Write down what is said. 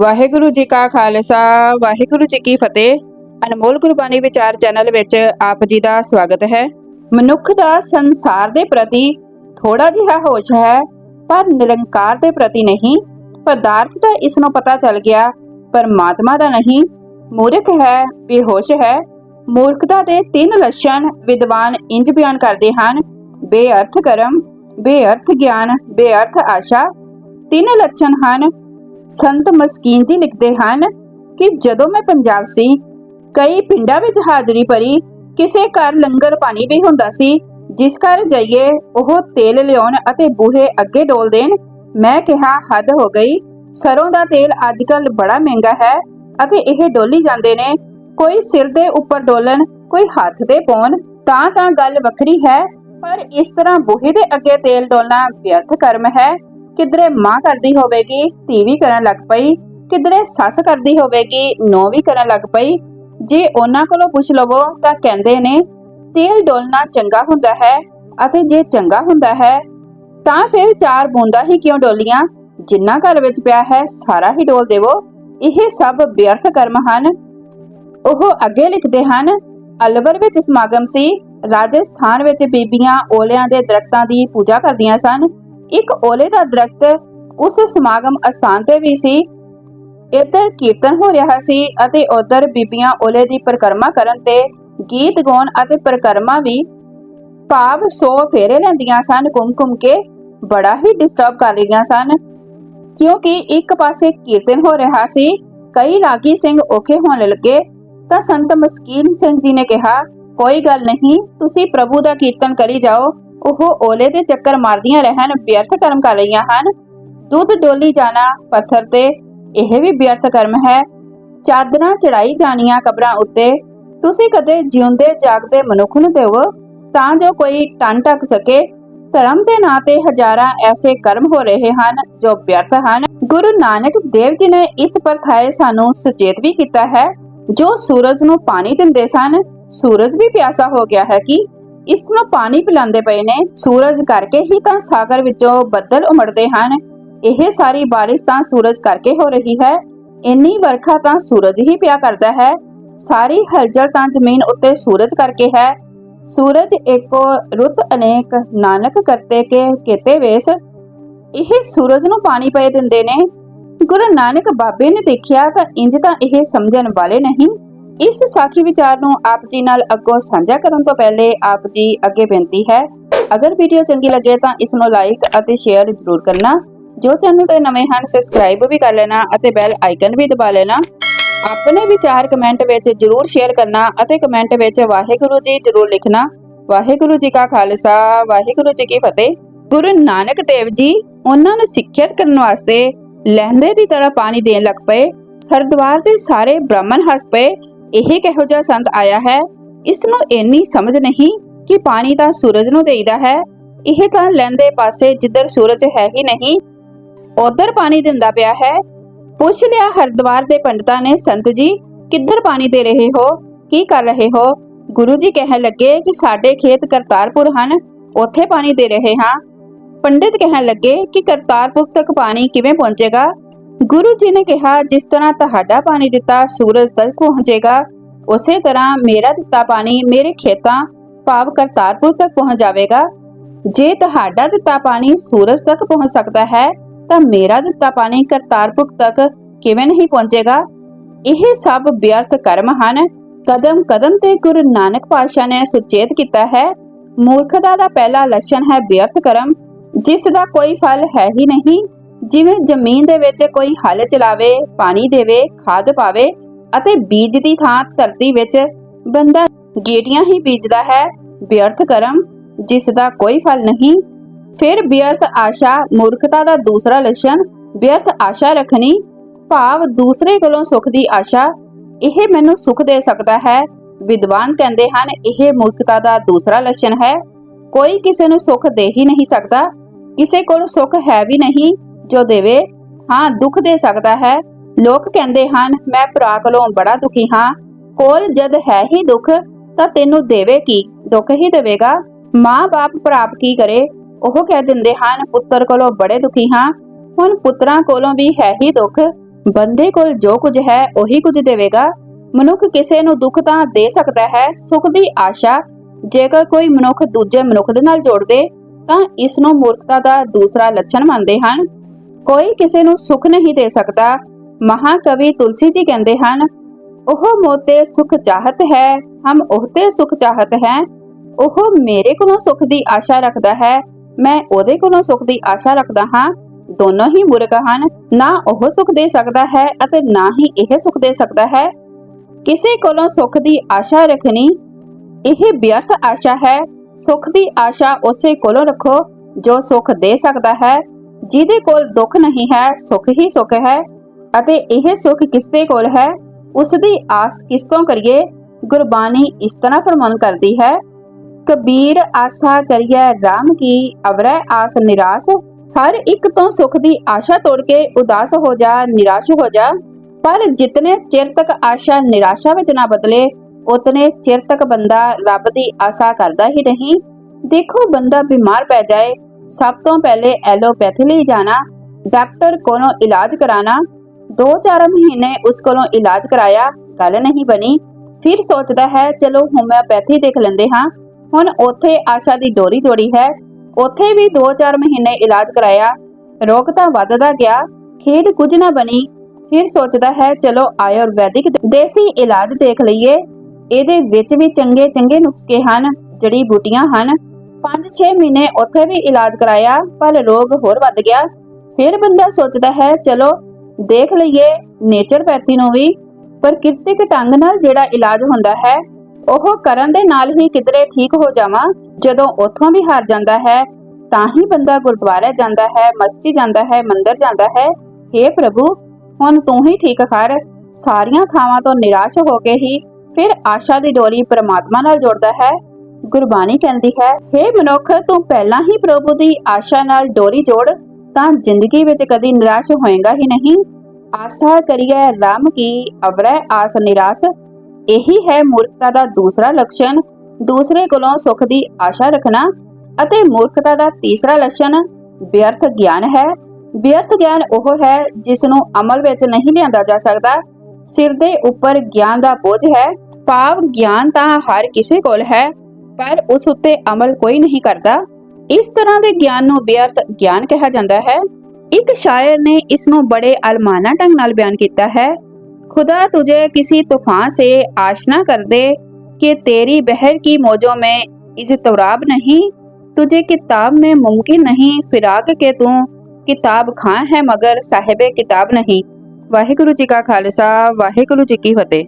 ਵਾਹਿਗੁਰੂ ਜੀ ਕਾ ਖਾਲਸਾ, ਵਾਹਿਗੁਰੂ ਜੀ ਕੀ ਫਤਿਹ। ਅਨਮੋਲ ਗੁਰਬਾਣੀ ਵਿਚਾਰ ਚੈਨਲ ਵਿੱਚ ਆਪ ਜੀ ਦਾ ਸਵਾਗਤ ਹੈ। ਮਨੁੱਖ ਦਾ ਸੰਸਾਰ ਦੇ ਪ੍ਰਤੀ ਥੋੜਾ ਜਿਹਾ ਹੋਸ਼ ਹੈ, ਪਰ ਨਿਰੰਕਾਰ ਦੇ ਪ੍ਰਤੀ ਨਹੀਂ। ਪਦਾਰਥ ਦਾ ਇਸ ਨੂੰ ਪਤਾ ਚੱਲ ਗਿਆ, ਪਰਮਾਤਮਾ ਦਾ ਨਹੀਂ। ਮੂਰਖ ਹੈ, ਬੇਹੋਸ਼ ਹੈ। ਮੂਰਖਤਾ ਦੇ ਤਿੰਨ ਲੱਛਣ ਵਿਦਵਾਨ ਇੰਜ ਬਿਆਨ ਕਰਦੇ ਹਨ। ਬੇਅਰਥ ਕਰਮ, ਬੇਅਰਥ ਗਿਆਨ, ਬੇਅਰਥ ਆਸ਼ਾ। ਤਿੰਨ ਲੱਛਣ ਹਨ ਸੰਤ ਮਸਕੀਨ ਜੀ ਲਿਖਦੇ ਹਨ ਕਿ ਜਦੋਂ ਮੈਂ ਪੰਜਾਬ ਸੀ, ਕਈ ਪਿੰਡਾਂ ਵਿੱਚ ਹਾਜ਼ਰੀ ਭਰੀ ਕਿਸੇ ਘਰ ਲੰਗਰ ਪਾਣੀ ਵੀ ਹੁੰਦਾ ਸੀ, ਜਿਸ ਘਰ ਜਾਈਏ ਉਹ ਤੇਲ ਲਿਆਉਣ ਅਤੇ ਬੂਹੇ ਅੱਗੇ ਡੋਲ ਦੇਣ, ਮੈਂ ਕਿਹਾ, ਹੱਦ ਹੋ ਗਈ। ਸਰੋਂ ਦਾ ਤੇਲ ਅੱਜਕੱਲ ਬੜਾ ਮਹਿੰਗਾ ਹੈ ਅਤੇ ਇਹ ਡੋਲੀ ਜਾਂਦੇ ਨੇ। ਕੋਈ ਸਿਰ ਦੇ ਉੱਪਰ ਡੋਲਣ, ਕੋਈ ਹੱਥ ਦੇ ਪਾਉਣ, ਤਾਂ ਤਾਂ ਗੱਲ ਵੱਖਰੀ ਹੈ, ਪਰ ਇਸ ਤਰ੍ਹਾਂ ਬੂਹੇ ਦੇ ਅੱਗੇ ਤੇਲ ਡੋਲਣਾ ਵਿਅਰਥ ਕਰਮ ਹੈ। ਕਿਧਰੇ ਮਾਂ ਕਰਦੀ ਹੋਵੇਗੀ, ਧੀ ਵੀ ਕਰਨ ਲੱਗ ਪਈ, ਕਿਧਰੇ ਸੱਸ ਕਰਦੀ ਹੋਵੇਗੀ ਨੋ ਵੀ ਕਰਨ ਲੱਗ ਪਈ। ਜੇ ਉਹਨਾਂ ਕੋਲੋਂ ਪੁੱਛ ਲਵੋ ਤਾਂ ਕਹਿੰਦੇ ਨੇ, ਤੇਲ ਡੋਲਣਾ ਚੰਗਾ ਹੁੰਦਾ ਹੈ ਅਤੇ ਜੇ ਚੰਗਾ ਹੁੰਦਾ ਹੈ, ਤਾਂ ਫਿਰ ਚਾਰ ਬੂੰਦਾਂ ਹੀ ਕਿਉਂ ਡੋਲੀਆਂ? ਜਿੰਨਾ ਘਰ ਵਿੱਚ ਪਿਆ ਹੈ, ਸਾਰਾ ਹੀ ਡੋਲ ਦੇਵੋ। ਇਹ ਸਭ ਵਿਅਰਥ ਕਰਮ ਹਨ। ਉਹ ਅੱਗੇ ਲਿਖਦੇ ਹਨ, ਅਲਵਰ ਵਿੱਚ ਸਮਾਗਮ ਸੀ, ਰਾਜਸਥਾਨ ਵਿੱਚ ਬੀਬੀਆਂ ਓਲਿਆਂ ਦੇ ਦਰਖਤਾਂ ਦੀ ਪੂਜਾ ਕਰਦੀਆਂ ਸਨ। ਇੱਕ ਓਲੇ ਦਾ ਦਰਖਤ ਉਸ ਸਮਾਗਮ ਅਸਥਾਨ ਤੇ ਵੀ ਸੀ। ਇੱਧਰ ਕੀਰਤਨ ਹੋ ਰਿਹਾ ਸੀ ਅਤੇ ਉਧਰ ਬੀਬੀਆਂ ਓਲੇ ਦੀ ਪਰਿਕਰਮਾ ਕਰਨ ਤੇ ਗੀਤ ਗਾਉਣ ਅਤੇ ਪਰਿਕਰਮਾ ਵੀ ਭਾਵ ਸੋ ਫੇਰੇ ਲੈਂਦੀਆਂ ਸਨ ਕੁੰਮ-ਕੁੰਮ ਕੇ ਬੜਾ ਹੀ ਡਿਸਟਰਬ ਕਰ ਰਹੀਆਂ ਸਨ। ਕਿਉਂਕਿ ਇੱਕ ਪਾਸੇ ਕੀਰਤਨ ਹੋ ਰਿਹਾ ਸੀ, ਕਈ ਰਾਗੀ ਸਿੰਘ ਔਖੇ ਹੋਣ ਲੱਗੇ, ਤਾਂ ਸੰਤ ਮਸਕੀਨ ਸਿੰਘ ਜੀ ਨੇ ਕਿਹਾ, ਕੋਈ ਗੱਲ ਨਹੀਂ, ਤੁਸੀਂ ਪ੍ਰਭੂ ਦਾ ਕੀਰਤਨ ਕਰੀ ਜਾਓ ਉਹ ਓਲੇ ਦੇ ਚੱਕਰ ਮਾਰਦੀਆਂ ਰਹਿਣ, ਵਿਅਰਥ ਕਰਮ ਕਰ ਰਹੀਆਂ ਹਨ। ਦੁੱਧ ਡੋਲੀ ਜਾਣਾ ਪੱਥਰ ਤੇ, ਇਹ ਵੀ ਵਿਅਰਥ ਕਰਮ ਹੈ। ਚਾਦਰਾਂ ਚੜਾਈ ਜਾਣੀਆਂ ਕਬਰਾਂ ਉੱਤੇ, ਤੁਸੀਂ ਕਦੇ ਜਿਉਂਦੇ ਜਾਗਦੇ ਮਨੁੱਖ ਨੂੰ ਦੇਵੋ ਤਾਂ ਜੋ ਕੋਈ ਟਨ ਟੱਕ ਸਕੇ। ਧਰਮ ਦੇ ਨਾਂ ਤੇ ਹਜ਼ਾਰਾਂ ਐਸੇ ਕਰਮ ਹੋ ਰਹੇ ਹਨ ਜੋ ਵਿਅਰਥ ਹਨ। ਗੁਰੂ ਨਾਨਕ ਦੇਵ ਜੀ ਨੇ ਇਸ ਪਰਥਾਏ ਸਾਨੂੰ ਸੁਚੇਤ ਵੀ ਕੀਤਾ ਹੈ। ਜੋ ਸੂਰਜ ਨੂੰ ਪਾਣੀ ਦਿੰਦੇ ਸਨ, ਸੂਰਜ ਵੀ ਪਿਆਸਾ ਹੋ ਗਿਆ ਹੈ ਕਿ ਇਸ ਨੂੰ ਪਾਣੀ ਪਿਲਾਉਂਦੇ ਪਏ ਨੇ। ਸੂਰਜ ਕਰਕੇ ਹੀ ਤਾਂ ਸਾਗਰ ਵਿੱਚੋਂ ਬੱਦਲ ਉਮੜਦੇ ਹਨ। ਇਹ ਸਾਰੀ ਬਾਰਿਸ਼ ਤਾਂ ਸੂਰਜ ਕਰਕੇ ਹੋ ਰਹੀ ਹੈ। ਇੰਨੀ ਵਰਖਾ ਤਾਂ ਸੂਰਜ ਹੀ ਪਿਆ ਕਰਦਾ ਹੈ। ਸਾਰੀ ਹਲਚਲ ਤਾਂ ਜ਼ਮੀਨ ਉੱਤੇ ਸੂਰਜ ਕਰਕੇ ਹੈ। ਸੂਰਜ ਏਕੋ ਰੁੱਤ ਅਨੇਕ ਨਾਨਕ ਕਰਤੇ ਕੇ ਕੀਤੇ ਵੇਸ। ਇਹ ਸੂਰਜ ਨੂੰ ਪਾਣੀ ਪਏ ਦਿੰਦੇ ਨੇ। ਗੁਰੂ ਨਾਨਕ ਬਾਬੇ ਨੇ ਦੇਖਿਆ ਤਾਂ ਇੰਜ ਤਾਂ ਇਹ ਸਮਝਣ ਵਾਲੇ ਨਹੀਂ। ਇਸ ਸਾਖੀ ਵਿਚਾਰ ਨੂੰ ਆਪ ਜੀ ਨਾਲ ਅੱਗੋਂ ਸਾਂਝਾ ਕਰਨ ਤੋਂ ਪਹਿਲੇ ਆਪ ਜੀ ਅੱਗੇ ਬੇਨਤੀ ਹੈ, ਅਗਰ ਵੀਡੀਓ ਚੰਗੀ ਲੱਗੇ ਤਾਂ ਇਸ ਨੂੰ ਲਾਈਕ ਅਤੇ ਸ਼ੇਅਰ ਜ਼ਰੂਰ ਕਰਨਾ। ਜੋ ਚੈਨਲ ਤੇ ਨਵੇਂ ਹਨ ਸਬਸਕ੍ਰਾਈਬ ਵੀ ਕਰ ਲੈਣਾ ਅਤੇ ਬੈਲ ਆਈਕਨ ਵੀ ਦਬਾ ਲੈਣਾ। ਆਪਣੇ ਵਿਚਾਰ ਕਮੈਂਟ ਵਿੱਚ ਜ਼ਰੂਰ ਸ਼ੇਅਰ ਕਰਨਾ ਅਤੇ ਕਮੈਂਟ ਵਿੱਚ ਵਾਹਿਗੁਰੂ ਜੀ ਜ਼ਰੂਰ ਲਿਖਣਾ। ਵਾਹਿਗੁਰੂ ਜੀ ਕਾ ਖਾਲਸਾ, ਵਾਹਿਗੁਰੂ ਜੀ ਕੀ ਫਤਿਹ। ਗੁਰੂ ਨਾਨਕ ਦੇਵ ਜੀ ਉਹਨਾਂ ਨੂੰ ਸਿੱਖਿਅਤ ਕਰਨ ਵਾਸਤੇ ਲਹਿੰਦੇ ਦੀ ਤਰ੍ਹਾਂ ਪਾਣੀ ਦੇਣ ਲੱਗ ਪਏ। ਹਰਿਦੁਆਰ ਦੇ ਸਾਰੇ ਬ੍ਰਾਹਮਣ ਹੱਸ ਪਏ। ਇਹ ਕਿਹੋ ਜਿਹਾ ਸੰਤ ਆਇਆ ਹੈ? ਇਸ ਨੂੰ ਇੰਨੀ ਸਮਝ ਨਹੀਂ ਕਿ ਪਾਣੀ ਤਾਂ ਸੂਰਜ ਨੂੰ ਦੇਈਦਾ ਹੈ। ਇਹ ਤਾਂ ਲੈਂਦੇ ਪਾਸੇ ਜਿੱਧਰ ਸੂਰਜ ਹੈ ਹੀ ਨਹੀਂ, ਉਧਰ ਪਾਣੀ ਦਿੰਦਾ ਪਿਆ ਹੈ। ਪੁੱਛ ਲਿਆ ਹਰਿਦੁਆਰ ਦੇ ਪੰਡਤਾਂ ਨੇ, ਸੰਤ ਜੀ, ਕਿੱਧਰ ਪਾਣੀ ਦੇ ਰਹੇ ਹੋ? ਕੀ ਕਰ ਰਹੇ ਹੋ? ਗੁਰੂ ਜੀ ਕਹਿਣ ਲੱਗੇ ਕਿ ਸਾਡੇ ਖੇਤ ਕਰਤਾਰਪੁਰ ਹਨ, ਉੱਥੇ ਪਾਣੀ ਦੇ ਰਹੇ ਹਾਂ। ਪੰਡਿਤ ਕਹਿਣ ਲੱਗੇ ਕਿ ਕਰਤਾਰਪੁਰ ਤੱਕ ਪਾਣੀ ਕਿਵੇਂ ਪਹੁੰਚੇਗਾ? ਗੁਰੂ ਜੀ ਨੇ ਕਿਹਾ, ਜਿਸ ਤਰ੍ਹਾਂ ਤੁਹਾਡਾ ਪਾਣੀ ਦਿੱਤਾ, ਸੂਰਜ ਤੱਕ ਪਹੁੰਚੇਗਾ, ਉਸੇ ਤਰ੍ਹਾਂ ਮੇਰਾ ਦਿੱਤਾ ਪਾਣੀ ਮੇਰੇ ਖੇਤਾਂ, ਭਾਵ ਕਰਤਾਰਪੁਰ ਤੱਕ ਪਹੁੰਚ ਜਾਵੇਗਾ। ਜੇ ਤੁਹਾਡਾ ਦਿੱਤਾ ਪਾਣੀ ਸੂਰਜ ਤੱਕ ਪਹੁੰਚ ਸਕਦਾ ਹੈ, ਤਾਂ ਮੇਰਾ ਦਿੱਤਾ ਪਾਣੀ ਕਰਤਾਰਪੁਰ ਤੱਕ ਕਿਵੇਂ ਨਹੀਂ ਪਹੁੰਚੇਗਾ? ਇਹ ਸਭ ਵਿਅਰਥ ਕਰਮ ਹਨ। ਕਦਮ ਕਦਮ ਤੇ ਗੁਰੂ ਨਾਨਕ ਪਾਤਸ਼ਾਹ ਨੇ ਸੁਚੇਤ ਕੀਤਾ ਹੈ। ਮੂਰਖਤਾ ਦਾ ਪਹਿਲਾ ਲੱਛਣ ਹੈ ਵਿਅਰਥ ਕਰਮ, ਜਿਸ ਦਾ ਕੋਈ ਫਲ ਹੈ ਹੀ ਨਹੀਂ। ਜਿਵੇਂ ਜ਼ਮੀਨ ਦੇ ਵਿੱਚ ਕੋਈ ਹਲ ਚਲਾਵੇ, ਪਾਣੀ ਦੇਵੇ, ਖਾਦ ਪਾਵੇ ਅਤੇ ਬੀਜ ਦੀ ਥਾਂ ਧਰਤੀ ਵਿੱਚ ਬੰਦਾ ਗੇਟੀਆਂ ਹੀ ਬੀਜਦਾ ਹੈ, ਵਿਅਰਥ ਕਰਮ, ਜਿਸ ਦਾ ਕੋਈ ਫਲ ਨਹੀਂ। ਫਿਰ ਵਿਅਰਥ ਆਸ਼ਾ ਮੂਰਖਤਾ ਦਾ ਦੂਸਰਾ ਲੱਛਣ, ਵਿਅਰਥ ਆਸ਼ਾ ਰੱਖਣੀ, ਭਾਵ ਦੂਸਰੇ ਕੋਲੋਂ ਸੁੱਖ ਦੀ ਆਸ਼ਾ। ਇਹ ਮੈਨੂੰ ਸੁੱਖ ਦੇ ਸਕਦਾ ਹੈ। ਵਿਦਵਾਨ ਕਹਿੰਦੇ ਹਨ, ਇਹ ਮੂਰਖਤਾ ਦਾ ਦੂਸਰਾ ਲੱਛਣ ਹੈ। ਕੋਈ ਕਿਸੇ ਨੂੰ ਸੁੱਖ ਦੇ ਹੀ ਨਹੀਂ ਸਕਦਾ। ਕਿਸੇ ਕੋਲ ਸੁੱਖ ਹੈ ਵੀ ਨਹੀਂ। ਜੋ ਦੇਵੇ, ਹਾਂ, ਦੁੱਖ ਦੇ ਸਕਦਾ ਹੈ। ਲੋਕ ਕਹਿੰਦੇ ਹਨ, ਮੈਂ ਭਰਾ ਕੋਲੋਂ ਬੜਾ ਦੁਖੀ ਹਾਂ। ਕੋਲ ਜਦ ਹੈ ਹੀ ਦੁੱਖ, ਤਾਂ ਤੈਨੂੰ ਦੇਵੇ ਕੀ? ਦੁੱਖ ਹੀ ਦੇਵੇਗਾ। ਮਾਂ-ਬਾਪ ਭਰਾਪ ਕੀ ਕਰੇ? ਉਹ ਕਹਿ ਦਿੰਦੇ ਹਨ, ਪੁੱਤਰ ਕੋਲੋਂ ਬੜੇ ਦੁਖੀ ਹਾਂ। ਹੁਣ ਪੁੱਤਰਾਂ ਕੋਲੋਂ ਵੀ ਹੈ ਹੀ ਦੁੱਖ। ਬੰਦੇ ਕੋਲ ਜੋ ਕੁਝ ਹੈ, ਉਹੀ ਕੁਝ ਦੇਵੇਗਾ। ਮਨੁੱਖ ਕਿਸੇ ਨੂੰ ਦੁੱਖ ਤਾਂ ਦੇ ਸਕਦਾ ਹੈ, ਸੁੱਖ ਦੀ ਆਸ਼ਾ। ਜੇਕਰ ਕੋਈ ਮਨੁੱਖ ਦੂਜੇ ਮਨੁੱਖ ਦੇ ਨਾਲ ਜੋੜਦੇ, ਤਾਂ ਇਸ ਨੂੰ ਮੂਰਖਤਾ ਦਾ ਦੂਸਰਾ ਲੱਛਣ ਮੰਨਦੇ ਹਨ। ਕੋਈ ਕਿਸੇ ਨੂੰ ਸੁੱਖ ਨਹੀਂ ਦੇ ਸਕਦਾ। ਮਹਾਕਵੀ ਤੁਲਸੀ ਜੀ ਕਹਿੰਦੇ ਹਨ, ਉਹ ਮੋਤੇ ਸੁਖ ਚਾਹਤ ਹੈ, ਹਮ ਉਹਤੇ ਸੁਖ ਚਾਹਤ ਹੈ। ਉਹ ਮੇਰੇ ਕੋਲੋਂ ਸੁਖ ਦੀ ਆਸ਼ਾ ਰੱਖਦਾ ਹੈ, ਮੈਂ ਉਹਦੇ ਕੋਲੋਂ ਸੁਖ ਦੀ ਆਸ਼ਾ ਰੱਖਦਾ ਹਾਂ। ਦੋਨੋਂ ਹੀ ਮੂਰਖ ਹਨ, ਨਾ ਉਹ ਸੁਖ ਦੇ ਸਕਦਾ ਹੈ ਅਤੇ ਨਾ ਹੀ ਇਹ ਸੁਖ ਦੇ ਸਕਦਾ ਹੈ। ਕਿਸੇ ਕੋਲੋਂ ਸੁਖ ਦੀ ਆਸ਼ਾ ਰੱਖਣੀ, ਇਹ ਵਿਅਰਥ ਆਸ਼ਾ ਹੈ। ਸੁਖ ਦੀ ਆਸ਼ਾ ਉਸੇ ਕੋਲੋਂ ਰੱਖੋ, ਜੋ ਸੁਖ ਦੇ ਸਕਦਾ ਹੈ। ਜਿਹਦੇ ਕੋਲ ਦੁੱਖ ਨਹੀਂ ਹੈ, ਸੁੱਖ ਹੀ ਸੁੱਖ ਹੈ, ਅਤੇ ਇਹ ਸੁੱਖ ਕਿਸ ਕੋਲ ਹੈ? ਉਸ ਦੀ ਆਸ ਕਿਸ ਤੋਂ ਕਰੀਏ? ਗੁਰਬਾਣੀ ਇਸ ਤਰ੍ਹਾਂ ਫਰਮਾਨ ਕਰਦੀ ਹੈ, ਕਬੀਰ ਆਸਾ ਕਰੀਏ RAM ਕੀ ਅਵਰੈ ਆਸ ਨਿਰਾਸ? ਹਰ ਇੱਕ ਤੋਂ ਸੁਖ ਦੀ ਆਸ਼ਾ ਤੋੜ ਕੇ ਉਦਾਸ ਹੋ ਜਾ, ਨਿਰਾਸ਼ ਹੋ ਜਾ। ਪਰ ਜਿਤਨੇ ਚਿਰ ਤੱਕ ਆਸ਼ਾ ਨਿਰਾਸ਼ਾ ਵਿੱਚ ਨਾ ਬਦਲੇ, ਉਤਨੇ ਚਿਰ ਤੱਕ ਬੰਦਾ ਰੱਬ ਦੀ ਆਸਾ ਕਰਦਾ ਹੀ ਨਹੀਂ। ਦੇਖੋ ਬੰਦਾ ਬਿਮਾਰ ਪੈ ਜਾਏ ਸਭ ਤੋਂ ਪਹਿਲੇ ਐਲੋਪੈਥੀ ਲਈ ਜਾਣਾ ਡਾਕਟਰ ਕੋਲੋਂ ਇਲਾਜ ਕਰਾਣਾ 2-4 ਮਹੀਨੇ ਉਸ ਕੋਲੋਂ ਇਲਾਜ ਕਰਾਇਆ, ਗੱਲ ਨਹੀਂ ਬਣੀ। ਫਿਰ ਸੋਚਦਾ ਹੈ, ਚਲੋ ਹੋਮਿਓਪੈਥੀ ਦੇਖ ਲੈਂਦੇ ਹਾਂ। ਹੁਣ ਉੱਥੇ ਆਸ਼ਾ ਦੀ ਡੋਰੀ ਜੋੜੀ ਹੈ। ਉੱਥੇ ਵੀ 2-4 ਮਹੀਨੇ ਇਲਾਜ ਕਰਾਇਆ। ਰੋਗ ਤਾਂ ਵੱਧਦਾ ਗਿਆ, ਖੇਡ ਕੁਝ ਨਾ ਬਣੀ। ਫਿਰ ਸੋਚਦਾ ਹੈ, ਚਲੋ ਆਯੁਰਵੈਦਿਕ ਦੇਸੀ ਇਲਾਜ ਦੇਖ ਲਈਏ। ਇਹਦੇ ਵਿੱਚ ਵੀ ਚੰਗੇ ਚੰਗੇ ਨੁਸਖੇ ਹਨ, ਜੜੀ ਬੂਟੀਆਂ ਹਨ। 5-6 ਮਹੀਨੇ ਉੱਥੇ ਵੀ ਇਲਾਜ ਕਰਾਇਆ, ਪਰ ਰੋਗ ਹੋਰ ਵੱਧ ਗਿਆ। ਫਿਰ ਬੰਦਾ ਸੋਚਦਾ ਹੈ, ਚਲੋ, ਦੇਖ ਲਈਏ ਨੇਚਰਪੈਥੀ ਨੂੰ ਵੀ। ਪ੍ਰਕਿਰਤਿਕ ਢੰਗ ਨਾਲ ਜਿਹੜਾ ਇਲਾਜ ਹੁੰਦਾ ਹੈ, ਉਹ ਕਰਨ ਦੇ ਨਾਲ ਹੀ ਕਿਧਰੇ ਠੀਕ ਹੋ ਜਾਵਾਂ। ਜਦੋਂ ਉੱਥੋਂ ਵੀ ਹਾਰ ਜਾਂਦਾ ਹੈ, ਤਾਂ ਹੀ ਬੰਦਾ ਗੁਰਦੁਆਰੇ ਜਾਂਦਾ ਹੈ, ਮਸਜਿਦ ਜਾਂਦਾ ਹੈ, ਮੰਦਰ ਜਾਂਦਾ ਹੈ। हे ਪ੍ਰਭੂ, ਹੁਣ ਤੂੰ ਹੀ ਠੀਕ ਕਰ। ਸਾਰੀਆਂ ਥਾਵਾਂ ਤੋਂ ਨਿਰਾਸ਼ ਹੋ ਕੇ ਹੀ ਫਿਰ ਆਸ਼ਾ ਦੀ ਡੋਰੀ ਪ੍ਰਮਾਤਮਾ ਨਾਲ ਜੋੜਦਾ ਹੈ। ਗੁਰਬਾਣੀ ਕਹਿੰਦੀ ਹੈ हे ਮਨੁੱਖ, ਤੂੰ ਪਹਿਲਾਂ ਹੀ ਪ੍ਰਭੂ ਦੀ ਆਸ਼ਾ ਨਾਲ ਡੋਰੀ ਜੋੜ, ਤਾਂ ਜ਼ਿੰਦਗੀ ਵਿੱਚ ਕਦੀ ਨਿਰਾਸ਼ ਹੋਏਗਾ ਹੀ ਨਹੀਂ। ਆਸਾ ਕਰੀਏ ਰਾਮ ਕੀ ਅਵਰੈ ਆਸ ਨਿਰਾਸ। ਇਹੀ ਹੈ ਮੂਰਖਤਾ ਦਾ ਦੂਸਰਾ ਲੱਛਣ। ਦੂਸਰੇ ਕੋਲੋਂ ਸੁਖ ਦੀ ਆਸ਼ਾ ਰੱਖਣਾ ਅਤੇ ਮੂਰਖਤਾ ਦਾ ਤੀਸਰਾ ਲੱਛਣ ਵਿਅਰਥ ਗਿਆਨ ਹੈ। ਵਿਅਰਥ ਗਿਆਨ ਉਹ ਹੈ ਜਿਸ ਨੂੰ ਅਮਲ ਵਿੱਚ ਨਹੀਂ ਲਿਆਂਦਾ ਜਾ ਸਕਦਾ। ਸਿਰ ਦੇ ਉੱਪਰ ਗਿਆਨ ਦਾ ਬੋਝ ਹੈ। ਭਾਵ ਗਿਆਨ ਤਾਂ ਹਰ ਕਿਸੇ ਕੋਲ ਹੈ। ਪਰ ਉਸ ਉੱਤੇ ਅਮਲ ਕੋਈ ਨਹੀਂ ਕਰਦਾ ਇਸ ਤਰ੍ਹਾਂ ਦੇ ਗਿਆਨ ਨੂੰ ਵਿਅਰਥ ਗਿਆਨ ਕਿਹਾ ਜਾਂਦਾ ਹੈ ਇੱਕ ਸ਼ਾਇਰ ਨੇ ਇਸ ਨੂੰ ਬੜੇ ਅਲਮਾਨਾ ਢੰਗ ਨਾਲ ਬਿਆਨ ਕੀਤਾ ਹੈ खुदा तुझे किसी तूफान से आशना कर दे कि तेरी बहर की मौजों में इजतराब नहीं तुझे किताब में मुमकिन नहीं फिराक के तू किताब खां है मगर साहिब किताब नहीं वाहिगुरु जी का खालसा वाहिगुरु जी की फतेह